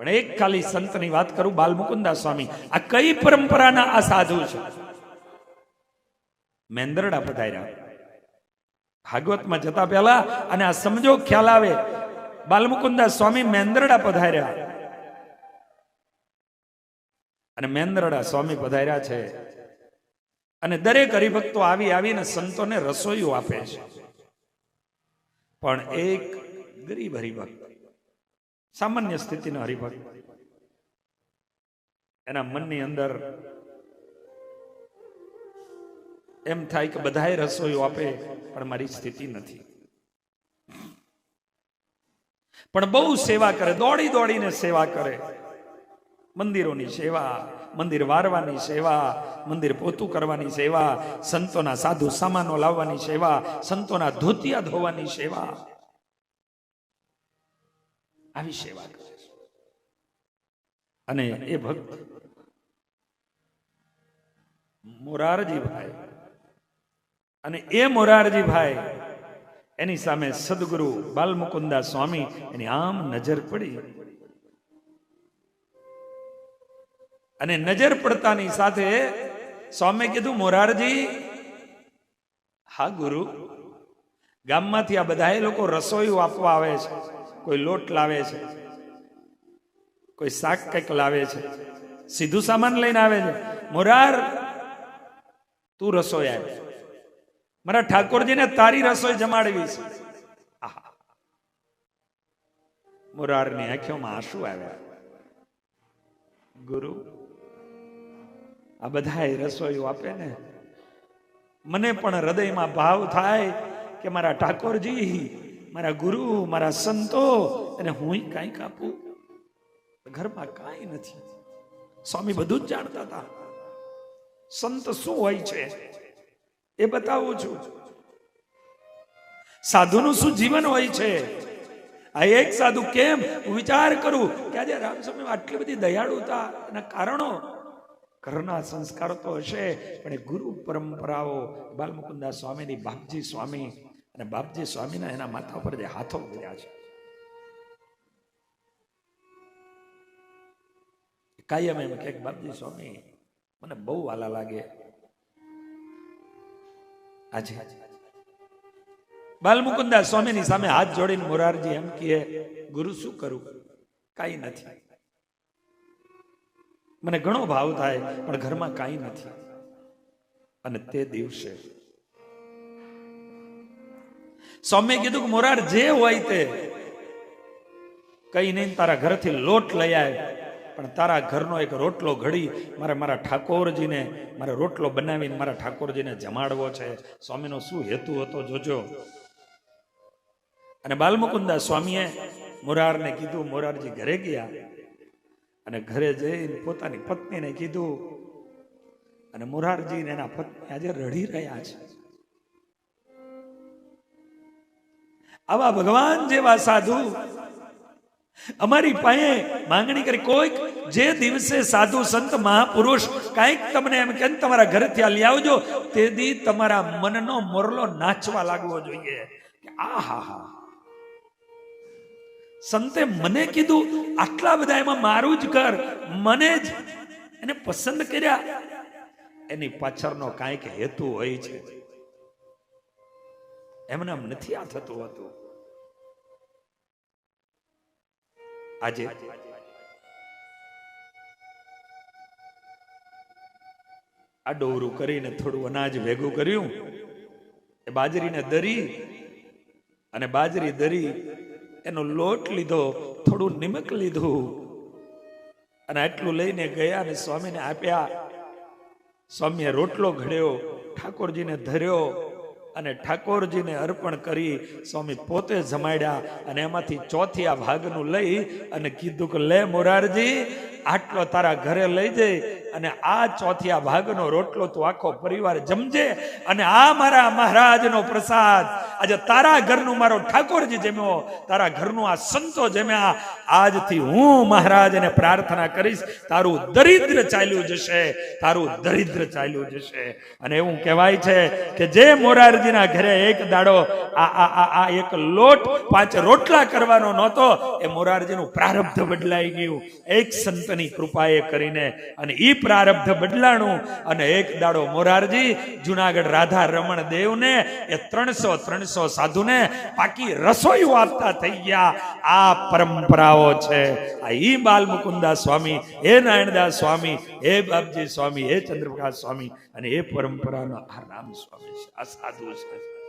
પણ એક ખાલી સંતની વાત કરું, બાલમુકુંદા સ્વામી. આ કઈ પરંપરાના આ સાધુ છે? મેંદરડા પધાર્યા. ભાગવતમાં જતા પહેલા અને આ સમજો ખ્યાલ આવે. બાલમુકુંદા સ્વામી મેંદરડા પધાર્યા. અને મેંદરડા સ્વામી પધાર્યા છે. અને દરેક હરિભક્તો આવી આવીને સંતોને રસોઈઓ આપે છે. પણ એક ગરીબ હરિભક્ત સામાન્ય સ્થિતિનો હરિભક્ત. એના મનની અંદર એમ થાય કે બધાએ રસોઈઓ આપે, પણ મારી સ્થિતિ નથી. પણ બહુ સેવા કરે, દોડી દોડીને સેવા કરે. મંદિરોની સેવા, મંદિર વારવાની સેવા, મંદિર પોતું કરવાની સેવા, સંતોના સાધુ સામાનો લાવવાની સેવા, સંતોના ધોતિયા ધોવાની સેવા. આવી સેવા કરે અને એ ભક્ત મોરારજીભાઈ. અને એ મોરારજીભાઈ એની સામે સદગુરુ બાલમુકુંદા સ્વામી એની આમ નજર પડી. અને નજર પડતાની સાથે સ્વામી કીધું, મોરારજી, હા ગુરુ ગામમાંથી આ બધા લોકો રસોઈ આપવા આવે છે. કોઈ લોટ લાવે છે. કોઈ શાક કંઈક લાવે છે. સીધું સામાન લઈને આવે છે. મોરાર, તું રસોઈ આવે મારા ઠાકોરજીને તારી રસોઈ જમાડવી છે. મોરારની આંખોમાં આંસુ આવ્યા. ગુરુ, આ બધા રસોઈઓ આપે ને? મને પણ હૃદયમાં ભાવ થાય કે મારા ઠાકોરજી, મારા ગુરુ, મારા સંતો અને હું કાંઈક આપું. ઘરમાં કાંઈ નથી. સ્વામી બધું જ જાણતા હતા. સંત શું હોય છે? એ બતાવું છું. સાધુનું શું જીવન હોય છે? આ એક સાધુ કેમ? હું વિચાર કરું કે આજે રામસ્વામી આટલી બધી દયાળુતા એના કારણો ઘરના સંસ્કારો તો હશે, પણ ગુરુ પરંપરાઓ, બાલમુકુંદા સ્વામીની, બાપજી સ્વામી અને બાપજી સ્વામીના એના માથા પર જે હાથો કર્યા છે. કાયમ એમ કે બાપજી સ્વામી, મને બહુ વાલા લાગે. આજે બાલમુકુંદા સ્વામીની સામે હાથ જોડીને મોરારજી એમ કહે, ગુરુ, શું કરું? કાંઈ નથી. મને ઘણો ભાવ થાય, પણ ઘરમાં કાંઈ નથી. અને તે દિવસે સ્વામીએ કીધું કે મોરાર જે હોય તે. કઈ નહીં, તારા ઘરથી લોટ લઈ આવે. પણ તારા ઘરનો એક રોટલો ઘડી મારે મારા ઠાકોરજીને, મારે રોટલો બનાવીને મારા ઠાકોરજીને જમાડવો છે. સ્વામીનો શું હેતુ હતો જોજો. અને બાલમુકુંદા સ્વામીએ મોરારને કીધું, મોરારજી ઘરે ગયા અને ઘરે જઈને પોતાની પત્નીને કીધું અને મોરારજીને એના પત્ની આજે રડી રહ્યા છે. આવા ભગવાન જેવા સાધુ. અમારી પાસે માંગણી કરી, કોઈક જે દિવસે સાધુ, સંત, મહાપુરુષ કાંઈક તમને એમ કે તમારા ઘરેથી આ આવજો, તે દી તમારા મનનો મોરલો નાચવા લાગવો જોઈએ. આ હા. સંતે મને કીધું, આટલા બધા એમાં મારું જ ઘર, મને જ. એને પસંદ કર્યા. એની પાછળનો કાંઈક હેતુ હોય છે. એમને એમ નથી આ થતું હતું. આજે આ ડોરું કરીને થોડું અનાજ ભેગું કર્યું. એ બાજરીને દરી અને બાજરી દરી એનો લોટ લીધો, થોડું નિમક લીધું. અને આટલું લઈને ગયા અને સ્વામીને આપ્યા. સ્વામીએ રોટલો ઘડ્યો, ઠાકોરજીને ધર્યો. અને ઠાકોરજીને અર્પણ કરી સ્વામી પોતે જમાડ્યા અને એમાંથી ચોથી આ ભાગનું લઈ અને કીધું કે, લે મોરારજી આટલો તારા ઘરે લઈ જઈ અને આ ચોથિયા ભાગનો રોટલો તું આખો પરિવાર જમજે અને આ મારા મહારાજનો પ્રસાદ. આજે તારા ઘરનું મારો ઠાકોરજી જમ્યો. તારા ઘરનું આ સંતો જમ્યા. આજથી હું મહારાજને પ્રાર્થના કરીશ, તારું દરિદ્ર ચાલ્યું જશે, તારું દરિદ્ર ચાલ્યું જશે. અને એવું કહેવાય છે કે જે મોરાર મોરારજીના ઘરે એક દાડો આ આ આ એક લોટ પાંચ રોટલા કરવાનો નહોતો, એ મોરારજીનું પ્રારબ્ધ બદલાઈ ગયું. એક સંતની કૃપાએ કરીને અને ઈ પ્રારબ્ધ બદલાણું અને એક દાડો મોરારજી, જુનાગઢ રાધા રમણ દેવને, એ ત્રણસો ત્રણસો સાધુને પાકી રસોઈઓ આપતા થઈ ગયા. આ પરંપરાઓ છે. આ ઈ બાલ મુકુંદા સ્વામી, એ નારાયણદાસ સ્વામી, એ બાપજી સ્વામી, એ ચંદ્રપ્રકાશ સ્વામી અને એ પરંપરાનો આ રામ સ્વામી છે. આ સાધુ છે.